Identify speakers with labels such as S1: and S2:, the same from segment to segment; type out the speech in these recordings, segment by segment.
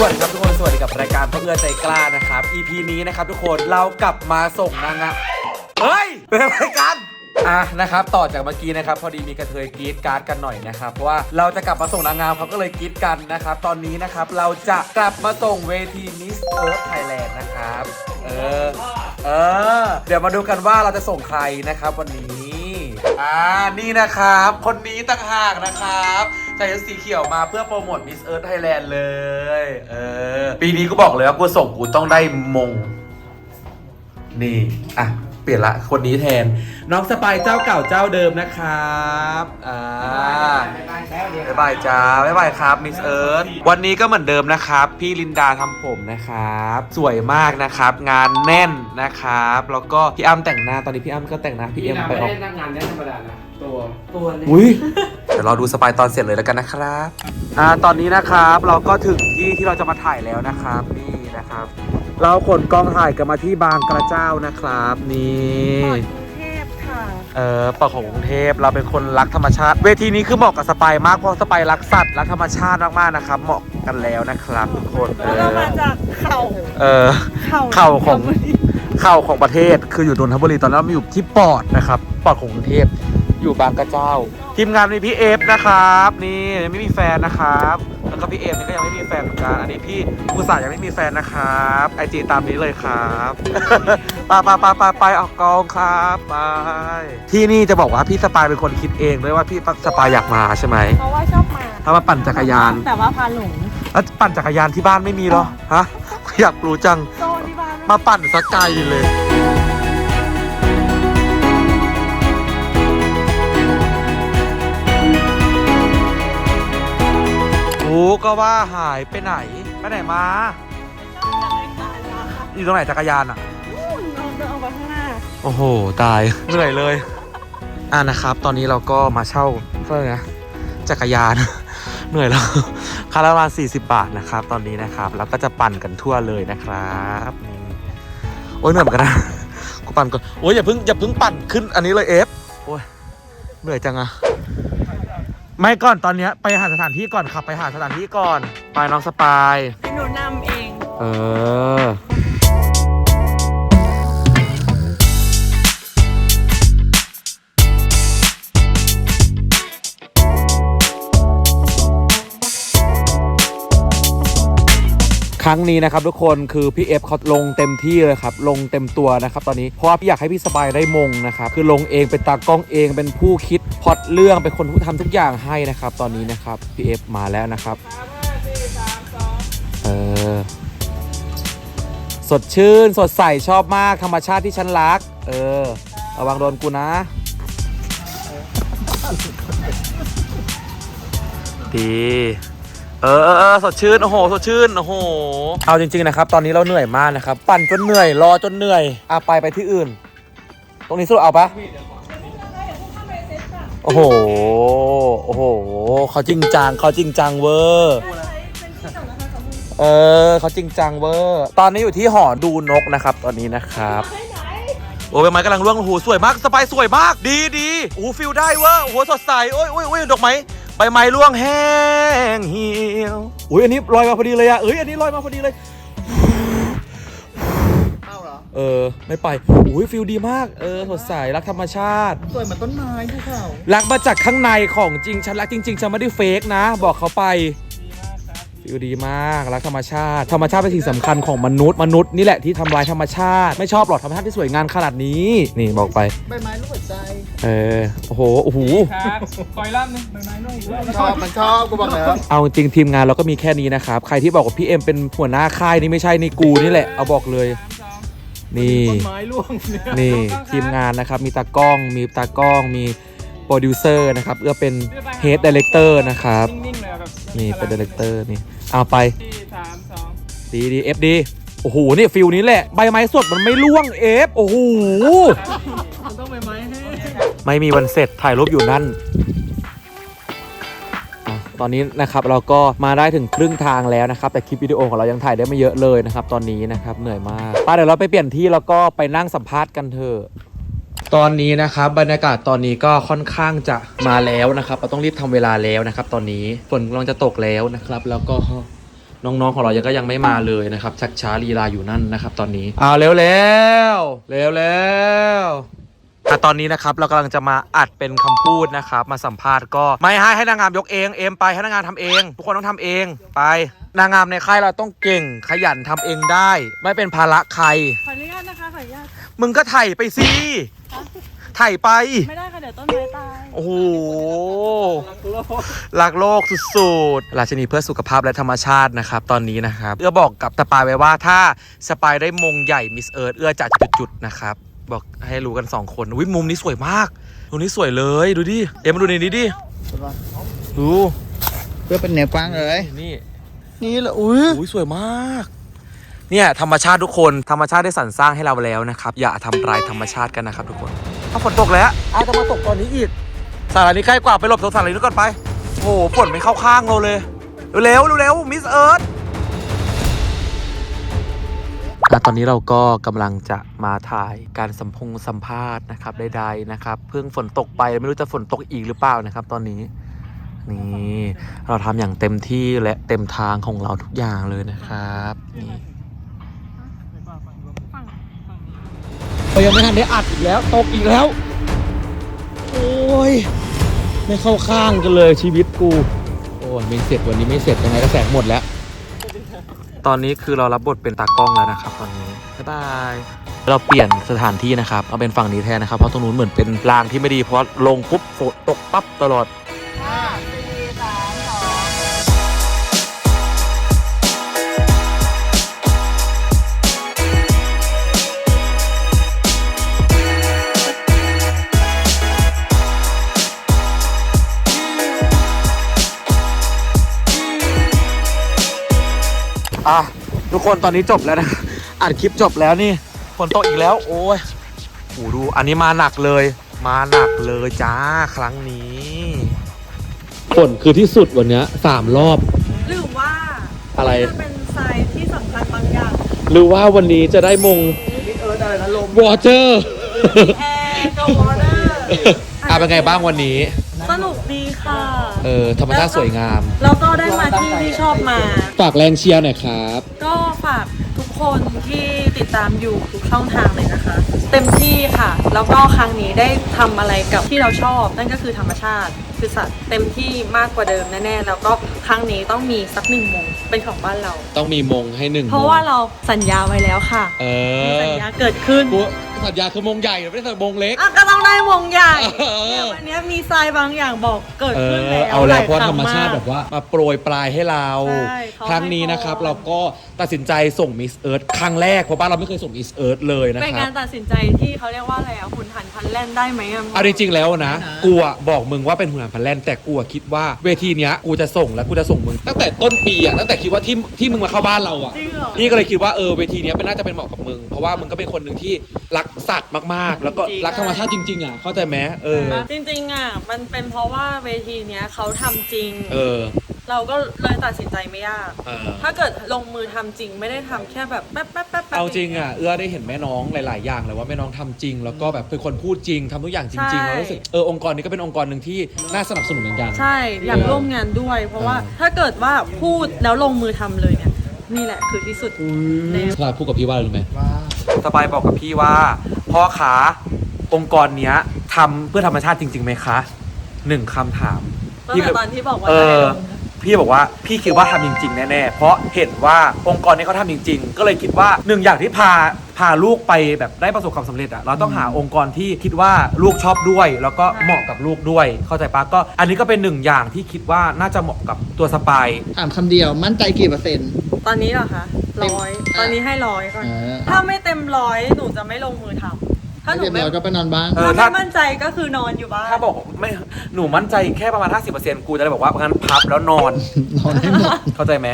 S1: สวัสดีครับทุกคนสวัสดีกับรายการเพื่อใจกล้านะครับ EP นี้นะครับทุกคนเรากลับมาส่งนางงามเฮ้ยเป็นอะไรกันอะนะครับต่อจากเมื่อกี้นะครับพอดีมีกระเทยกรีดการ์ดกันหน่อยนะครับเพราะว่าเราจะกลับมาส่งนางงามเขาก็เลยกรีดกันนะครับตอนนี้นะครับเราจะกลับมาส่งเวทีมิสเอิร์ธไทยแลนด์นะครับเออเออเดี๋ยวมาดูกันว่าเราจะส่งใครนะครับวันนี้อ่านี่นะครับ คนนี้ต่างหากนะครับ ใส่ชุดสีเขียวมาเพื่อโปรโมท Miss Earth Thailand เลย เออ ปีนี้กูบอกเลยว่ากูส่งกูต้องได้มง นี่ อะ เปลี่ยนละ คนนี้แทน น้องสปายเจ้าเก่าเจ้าเดิมนะครับอ่าบ๊ายบายจ้าบ๊ายบายครับมิสเอิร์ธวันนี้ก็เหมือนเดิมนะครับ พี่ลินดาทำผมนะครับ สวยมากนะครับ งานแน่นนะครับ แล้วก็พี่อ้ำแต่งหน้าตอนนี้พี่อ้ำก็แต่งหน้าพี่เอ็มไปออก
S2: นักงานได้ธรรมดานะ ตัว
S3: ตัวเลย
S1: อุ้ยเดี๋ยวเราดูสปายตอนเสร็จเลยแล้วกันนะครับอ่าตอนนี้นะครับเราก็ถึงที่ที่เราจะมาถ่ายแล้วนะครับนี่นะครับ เราขนกล้องถ่ายกันมาที่บางกระเจ้านะครับนี่
S3: เทพค่ะ
S1: เออปากของกรุงเทพเราเป็นคนรักธรรมชาติ เวทีนี้คือเหมาะกับสปายมากเพราะสปายรักสัตว์รักธรรมชาติมากๆนะครับ เหมาะกันแล้วนะครับ ทุกคนเอ
S3: แล้วเรา
S1: อ
S3: มาจากเข่า
S1: เออ
S3: เข่า
S1: เข่าของ เข่าของประเทศคืออยู่นนทบุรีตอนนั้นเราอยู่ที่ปอดนะครับปอดของกรุงเทพ อยู่บางกระเจ้า ทีมงานมีพี่เอฟนะครับ นี่ยังไม่มีแฟนนะครับ แล้วก็พี่เอฟนี่ก็ยังไม่มีแฟนเหมือนกันอันนี้พี่กุศลยังไม่มีแฟนนะครับไอจีตามนี้เลยครับไปไปไปไปไปออกกองครับไปที่นี่จะบอกว่าพี่สปายเป็นคนคิดเองด้วยว่าพี่สปายอยากมาใช่ไหม
S3: เพราะว่าชอบมา
S1: ถ้ามาปั่นจักรยาน
S3: แต่ว่าพาหลง
S1: แล้วปั่นจักรยานที่บ้านไม่มีเหรอฮะอยากรู้จัง
S3: โซนที่บ้าน
S1: มาปั่นสักไกลเลย โอ้ก็ว่าหายไปไหนไปไหนมา อยู่ตรงไหนจักรยานอะ
S3: นู่นเราเดินออกไปข้างหน้า
S1: โอ้โห ตาย เหนื่อยเลย อ่านะครับ ตอนนี้เราก็มาเช่าเพื่อนะจักรยาน เหนื่อยแล้วคาราประมาณ40 บาทนะครับ ตอนนี้นะครับแล้วก็จะปั่นกันทั่วเลยนะครับนี่โอ้ยเหนื่อยเหมือนกันนะกูปั่นก่อนโอ้ยอย่าเพิ่งอย่าเพิ่งปั่นขึ้นอันนี้เลยเอฟโอ้ยเหนื่อยจังอะ ไม่ก่อนตอนเนี้ยไปหาสถานที่ก่อนขับไปหาสถานที่ก่อน ไปน้องสปาย
S3: พี่หนูนำเอง
S1: เออ รั้งนี้นะครับทุกคนคือพี่เอฟเขาลงเต็มที่เลยครับลงเต็มตัวนะครับตอนนี้เพราะว่าพี่อยากให้พี่สบายได้มงนะครับคือลงเองเป็นตากล้องเองเป็นผู้คิดพอตเรื่องเป็นคนผู้ทำทุกอย่างให้นะครับตอนนี้นะครับพี่เอฟมาแล้วนะครับเออสดชื่นสดใสชอบมากธรรมชาติที่ฉันรัก เออระวังโดนกูนะดี เออเออเออสดชื่น โอ้โห สดชื่น โอ้โห เอาจริง ๆ นะครับ ตอนนี้เราเหนื่อยมากนะครับ ปั่นจนเหนื่อย รอจนเหนื่อยอะไปไปที่อื่น ตรงนี้สุดเอาปะโอ้โห โอ้โห เขาจริงจังเขาจริงจังเวอร์เออเขาจริงจังเวอร์ตอนนี้อยู่ที่หอดูนกนะครับ ตอนนี้นะครับโอ้ใบไม้กำลังร่วงโอ้โหสวยมากสบายสวยมาก ดีดีโอ้โหฟิลได้เวอร์โอ้โหสดใสโอ้ยโอ้ยโอ้ยดอกไม้ ใบไม้ร่วงแห้งเหี่ยวอุ้ยอันนี้ลอยมาพอดีเลยอะเอ้ยอันนี้ลอยมาพอดีเลย
S2: เข้าเหรอ
S1: เออ ไม่ไปอุ้ยฟิลดีมาก เออสดใสรักธรรมชาติ
S2: สวยเหมือนต้นไม้ภูเขา
S1: รักมาจากข้างในของจริง ฉันรักจริง ๆ ฉันไม่ได้เฟกนะ บอกเขาไป ฟิลดีมากรักธรรมชาติ ธรรมชาติเป็นสิ่งสำคัญของมนุษย์มนุษย์นี่แหละที่ทำลายธรรมชาติ ไม่ชอบหรอกธรรมชาติที่สวยงามขนาดนี้ นี่บอกไป
S2: ใบไม้ลูกหัวใจ
S1: เออโอ้โหโอ้โห
S4: ครับคอยล่ำนึงใบไม้ร่วงอีกแล้ว
S2: ชอบมันชอบกูบอกแล้ว
S1: เอาจริงทีมงานเราก็มีแค่นี้นะครับใครที่บอกว่าพี่เอ็มเป็นหัวหน้าค่ายนี่ไม่ใช่นี่กูนี่แหละเอาบอกเลยนี่
S4: ต้นไม้ร่วงเนี่ย
S1: นี่ทีมงานนะครับมีตากล้อง มีตากล้องมีโปรดิวเซอร์นะครับเอื้อเป็นเฮดดีเลกเตอร์นะครับ
S4: นิ่งๆเลยแบบ
S1: นี่เป็นดีเลกเตอร์นี่เอาไป
S4: ที่สามสอง
S1: ดีดีเอฟดีโอ้โหนี่ฟิลนี้แหละใบไม้สดมันไม่ร่วงเอฟโอ้โห
S4: มันต้องใบไม้ให้
S1: ไม่มีวันเสร็จถ่ายรูปอยู่นั่นอะตอนนี้นะครับเราก็มาได้ถึงครึ่งทางแล้วนะครับ แต่คลิปวิดีโอของเรายังถ่ายได้ไม่เยอะเลยนะครับ ตอนนี้นะครับเหนื่อยมากป้าเดี๋ยวเราไปเปลี่ยนที่แล้วก็ไปนั่งสัมภาษณ์กันเถอะ ตอนนี้นะครับบรรยากาศตอนนี้ก็ค่อนข้างจะมาแล้วนะครับ เราต้องรีบทำเวลาแล้วนะครับ ตอนนี้ฝนกำลังจะตกแล้วนะครับ แล้วก็น้องๆของเรายังก็ยังไม่มาเลยนะครับชักช้าลีลาอยู่นั่นนะครับ ตอนนี้อ้าวเร็วแล้วเร็วแล้วอะตอนนี้นะครับเรากำลังจะมาอัดเป็นคำพูดนะครับ มาสัมภาษณ์ก็ไม่ให้ให้นางงามยกเองเอมไปให้นางงามทำเอง ทุกคนต้องทำเองไป นางงามในค่ายเราต้องเก่งขยันทำเองได้ ไม่เป็นภาระใคร
S3: ขออนุญาตนะคะขออนุญาต
S1: มึงก็ไถ่ายไปสิไถ่ายไป
S3: ไม่ได้ค่ะเดี๋ยวต้นไม้ตาย
S1: โอ้โห รักโลกสุดๆ ราชินีเพื่อสุขภาพและธรรมชาตินะครับ ตอนนี้นะครับ เอื้อบอกกับสปายไว้ว่าถ้าสปายได้มงใหญ่มิสเอิร์ธเอื้อจะจุดๆนะครับ บอกให้รู้กัน 2 คนวิมุมนี้สวยมากมุมนี้สวยเลย ดูดิ เอ็มมาดูในนี้ดิ ดู
S2: เพื่อเป็นแนวกว้างเลย
S1: นี่
S2: นี่แหละอุ้ย
S1: อุ้ยสวยมาก เนี่ยธรรมชาติทุกคนธรรมชาติได้สรรสร้างให้เราแล้วนะครับ อย่าทำลายธรรมชาติกันนะครับทุกคนเอาฝนตกแล้วอ้าวจะมาตกตอนนี้อีกสารานี้ใกล้กว่าไปหลบตรงสารานี้ก่อนไปโอ้โหฝนไม่เข้าข้างเราเลย เร็วๆเร็วๆมิสเอิร์ธตอนนี้เราก็กำลังจะมาถ่ายการสัมพงสัมภาษณ์นะครับใดๆนะครับ เพิ่งฝนตกไปไม่รู้จะฝนตกอีกหรือเปล่านะครับ ตอนนี้ นี่เราทำอย่างเต็มที่และเต็มทางของเราทุกอย่างเลยนะครับนี่เรายังไม่ทันได้อัดอีกแล้วตกอีกแล้ว โอ้ย ไม่เข้าข้างกันเลยชีวิตกู โอ้ยไม่เสร็จวันนี้ไม่เสร็จยังไงก็แสงหมดแล้ว ตอนนี้คือเรารับบทเป็นตากล้องแล้วนะครับตอนนี้บ๊ายบายเราเปลี่ยนสถานที่นะครับ เอาเป็นฝั่งนี้แทนนะครับ เพราะตรงนู้นเหมือนเป็นรางที่ไม่ดี เพราะลงปุ๊บฝนตกปั๊บตลอด อะทุกคนตอนนี้จบแล้วนะอัดคลิปจบแล้วนี่ฝนตกอีกแล้ว โอ้ยโอ้ดูอันนี้มาหนักเลย มาหนักเลยจ้าครั้งนี้ฝนคือที่สุดวันเนี้ยสามรอบ
S3: หรือว่า
S1: อะไร
S3: จะเป็นทรายที่สำคัญบางอย่าง
S1: หรือว่าวันนี้จะได้มง
S2: เอออะไรนะลม
S1: วอเตอร์
S3: แอร์กับวอเตอร์
S1: อะเป็นไงบ้างวันนี้
S3: สนุกดีค่ะ
S1: เออธรรมชาติสวยงาม
S3: แล้วก็ได้มาที่ที่ชอบมา
S1: ฝากแรงเชียร์หน่อยครับ
S3: ก็ฝากทุกคนที่ ติดตามอยู่ทุกช่องทางเลยนะคะ เต็มที่ค่ะ แล้วก็ครั้งนี้ได้ทำอะไรกับที่เราชอบ นั่นก็คือธรรมชาติ คือสัตว์เต็มที่มากกว่าเดิมแน่ๆแล้วก็ครั้งนี้ต้องมีสักหนึ่งโมงเป็นของบ้านเรา
S1: ต้องมีมงให้หนึ่ง
S3: เพราะว่าเราสัญญาไว้แล้วค่ะ
S1: เอ
S3: มี
S1: อ
S3: สัญญาเกิดขึ้น
S1: กูสัญญาคือมงใหญ่ไม่ได้มงเล็ก
S3: อะก็ต้องได้วงใหญ่
S1: เออ
S3: เนี่ยวันนี้มีทรายบางอย่างบอกเกิด
S1: เอ
S3: ขึ้น
S1: อ
S3: แล้ว
S1: เอาแล้ว
S3: ห
S1: เพราะ
S3: คง
S1: ธรรมชาติ
S3: ก
S1: แบบว่ามาโปรยปลายให้เรา
S3: ใช่เขา
S1: ครั้งนี้นะครับ
S3: ให้พร
S1: เราก็ตัดสินใจส่งมิสเอิร์ธครั้งแรกเพราะบ้านเราไม่เคยส่งมิสเอิร์ธเลยนะ
S3: เป็น
S1: ครั
S3: กา
S1: บ
S3: รตัดสินใจที่เขาเรียกว่าอะไรอะหุ่นหันพันแล่นได้ไหมอะ
S1: เอาจริงๆแล้วนะกูอะบอกมึงว่าเป็นหุ่นหันพันแล่นแต่กูอะคิดว่าเวทีเนี้ยกูจะส่งแล้วกูจะส่งมึง ตั้งแต่ต้นปีอะตั้งแต่คิดว่าที่ที่มึงมาเข้าบ้านเราอะ
S3: จริงเหรอ
S1: พี่ก็เลยคิดว่าเออเวทีเนี้ยเป็นน่าจะเป็นเหมาะกับมึง เพราะว่ามึงก็เป็นคนหนึ่งที่รักสัตว์มากๆ แล้วก็
S3: จริง
S1: รักธรรมชาติจริง ๆ อะ เข้าใจไหมเออ
S3: จริงๆอะมันเป็นเพราะว่าเวทีเนี้ยเขาทำจริง
S1: เออ
S3: เราก็เลยตัดสินใจไม่ยาก
S1: เออ
S3: ถ้าเกิดลงมือทำจริงไม่ได้ทำแค่แบบแป๊บแป๊บแป๊บแป๊บ
S1: เอาจริงอะเอื้อได้เห็นแม่น้องหลาย ๆ อย่างเลยว่าแม่น้องทำจริง แล้วก็แบบเป็นคนพูดจริงทำทุกอย่างจริงๆแล้วรู้สึกเออองค์กรนี้ก็เป็นองค์กรหนึ่งที่น่าสนับสนุนเหมือนกัน
S3: ใช่อยากร่วมงานด้วย เพราะว่า
S1: เออ
S3: ถ้าเกิดว่าพูดแล้วลงมือทำเลยเนี่ยนี่แหละคือที่สุดใน
S1: พลาดพูดกับพี่ว่าอะไรรู้ไหม
S2: ว่า
S1: สบายบอกกับพี่ว่า พ่อขาองค์กรเนี้ยทำเพื่อธรรมชาติจริงๆไหมคะหนึ่งคำถาม
S3: ตั้งแต่ตอนที่บอกว่า
S1: เอ
S3: จะให้
S1: อ
S3: ลง
S1: พี่บอกว่าพี่คิดว่าทำจริง ๆ แน่ๆ เพราะเห็นว่าองค์กรนี้เขาทำจริง ๆ ก็เลยคิดว่าหนึ่งอย่างที่พาพาลูกไปแบบได้ประสบความสำเร็จอะเราต้องหาองค์กรที่คิดว่าลูกชอบด้วย แล้วก็เหมาะกับลูกด้วย เข้าใจปะก็อันนี้ก็เป็นหนึ่งอย่างที่คิดว่าน่าจะเหมาะกับตัวสปาย
S2: ถามคำเดียวมั่นใจกี่เปอร์เซ็นต์
S3: ตอนนี้เหรอคะร้อย
S2: อะ
S3: ตอนนี้ให้ร้อยก่อน
S2: เออ
S3: ถ้าไม่เต็มร้อยหนูจะไม่ลงมือทำ ถ้าหนู
S2: เรียบ
S3: ไม่
S2: ร้อยก็ไปนอนบ้าน
S1: เออ
S3: ถ้า
S1: ถ้า
S3: ไม่มั่นใจก็คือนอนอยู่บ้าน
S1: ถ้าบอกไม่หนูมั่นใจแค่ประมาณ 50%กูจะได้บอกว่างั้นพับแล้วนอน
S2: นอนให้หมด
S1: เข้าใจไหม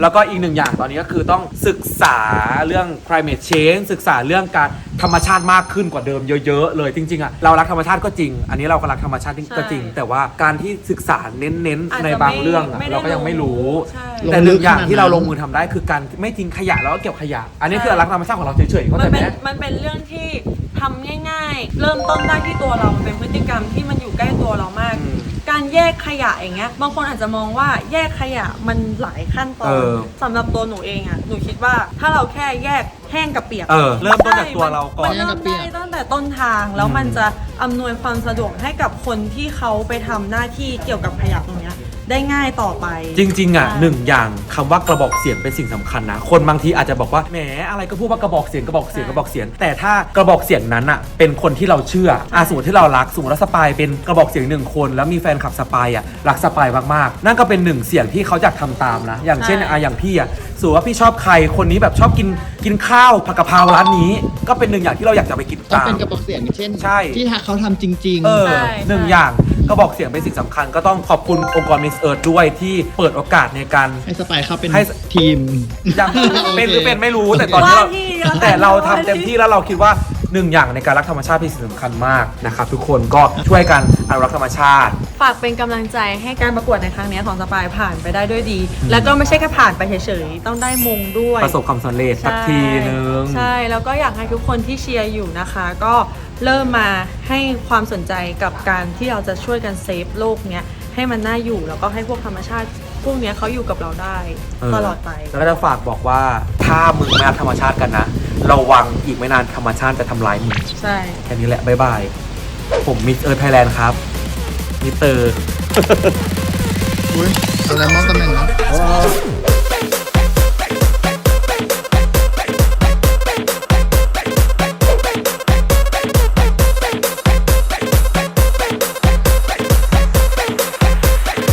S1: แล้วก็อีกหนึ่งอย่างตอนนี้ก็คือต้องศึกษาเรื่อง climate change ศึกษาเรื่องการธรรมชาติมากขึ้นกว่าเดิมเยอะๆเลยจริงๆอะเรารักธรรมชาติก็จริง อันนี้เราก็รักธรรมชาติก็จริง แต่ว่าการที่ศึกษาเน้น
S3: อาจ
S1: ๆ
S3: จะ
S1: ในบางเรื่องอะ
S3: ไม่ได้
S1: เราก็ยังไม่รู้
S3: ใช่
S1: แต่หนึ่งอย่าง
S2: ลงลึกขนาดนั้น
S1: ที่เราลงมือทำได้คือการไม่ทิ้งขยะแล้วก็เก็บขยะ อันนี้คือรักธรรมชาติของเราเฉยๆเข้า
S3: มั
S1: ใจ
S3: น
S1: ไห
S3: เป็
S1: ม
S3: นมันเป็นเรื่องที่ ทำง่าย ๆ เริ่มต้นได้ที่ตัวเรามันเป็นพฤติกรรมที่มันอยู่ใกล้ตัวเรามาก
S1: อืม
S3: การแยกขยะอย่างเงี้ยบางคนอาจจะมองว่าแยกขยะมันหลายขั้นตอ
S1: เอนอ
S3: สำหรับตัวหนูเองอะหนูคิดว่าถ้าเราแค่แยกแห้งกับเปียก
S1: เออเริ่มต้นจากตัวเราก่อน
S3: มันเริ่มได้ตั้งแต่ต้นทางแล้วมันจะอำนวยความสะดวกให้กับคนที่เขาไปทำหน้าที่เกี่ยวกับขยะตรงเนี้ย ได้ง่ายต่อไป
S1: จริง ๆ อะ
S3: ใช่
S1: หนึ่งอย่างคำว่ากระบอกเสียงเป็นสิ่งสำคัญนะ คนบางทีอาจจะบอกว่าแหมอะไรก็พูดว่ากระบอกเสียงกระบอกเสียงกระบอกเสียง แต่ถ้ากระบอกเสียงนั้นอะเป็นคนที่เราเชื่ออาสมมติที่เรารักสมมติว่าสปายเป็นกระบอกเสียงหนึ่งคน แล้วมีแฟนคลับสปายอะรักสปายมากๆนั่นก็เป็นหนึ่งเสียงที่เขาอยากทำตามนะ อย่างเช่นอะอย่างพี่อะสมมติว่าพี่ชอบใครคนนี้แบบชอบกินกินข้าวผักกะเพราร้านนี้ ก็เป็นหนึ่งอย่างที่เราอยากจะไปกิน
S2: ก็
S1: ตาม
S2: เป็นกระบอกเสียงเช่น
S1: ใช่
S2: ที่เขาทำจริง
S1: เออ
S3: ใช่
S1: หนึ่ง
S3: ใช่
S1: อย่าง กระบอกเสียงเป็นสิ่งสำคัญ ก็ต้องขอบคุณองค์กรมิสเอิร์ด้วยที่เปิดโอกาสในการ
S2: ให้สไปร์เขาเป็น
S1: ให้
S2: ทีม
S1: ยัง
S2: โอเค
S1: เป็นหรือเป็นไม่รู้แต่ตอนนี้เรา
S3: ว่าที่แล้วกัน
S1: แต่เราทำเต็มที่แล้วเราคิดว่าหนึ่งอย่างในการรักธรรมชาติเป็นสิ่งสำคัญมากนะครับทุกคนก็ช่วยกันอนุรักษ์ธรรมชาติ
S3: ฝากเป็นกำลังใจให้การประกวดในครั้งนี้ของสปายผ่านไปได้ด้วยดี แล้วก็ไม่ใช่แค่ผ่านไปเฉยๆ ต้องได้มงด้วย
S1: ประสบความสำเร็จสักทีนึง
S3: ใช่ แล้วก็อยากให้ทุกคนที่เชียร์อยู่นะคะ ก็ เริ่มมาให้ความสนใจกับการที่เราจะช่วยกันเซฟโลกเนี้ยให้มันน่าอยู่แล้วก็ให้พวกธรรมชาติพวกเนี้ยเขาอยู่กับเราได้
S1: เออ
S3: ตลอดไป
S1: แล้วก็จะฝากบอกว่าถ้ามึงไม่รักธรรมชาติกันนะระวังอีกไม่นานธรรมชาติจะทำลายมึง
S3: ใช่
S1: แค่นี้แหละบ๊ายบายผมมิสเอิร์ธไทยแลนด์ครับมิสเตอร์
S2: อุ้ยอะไ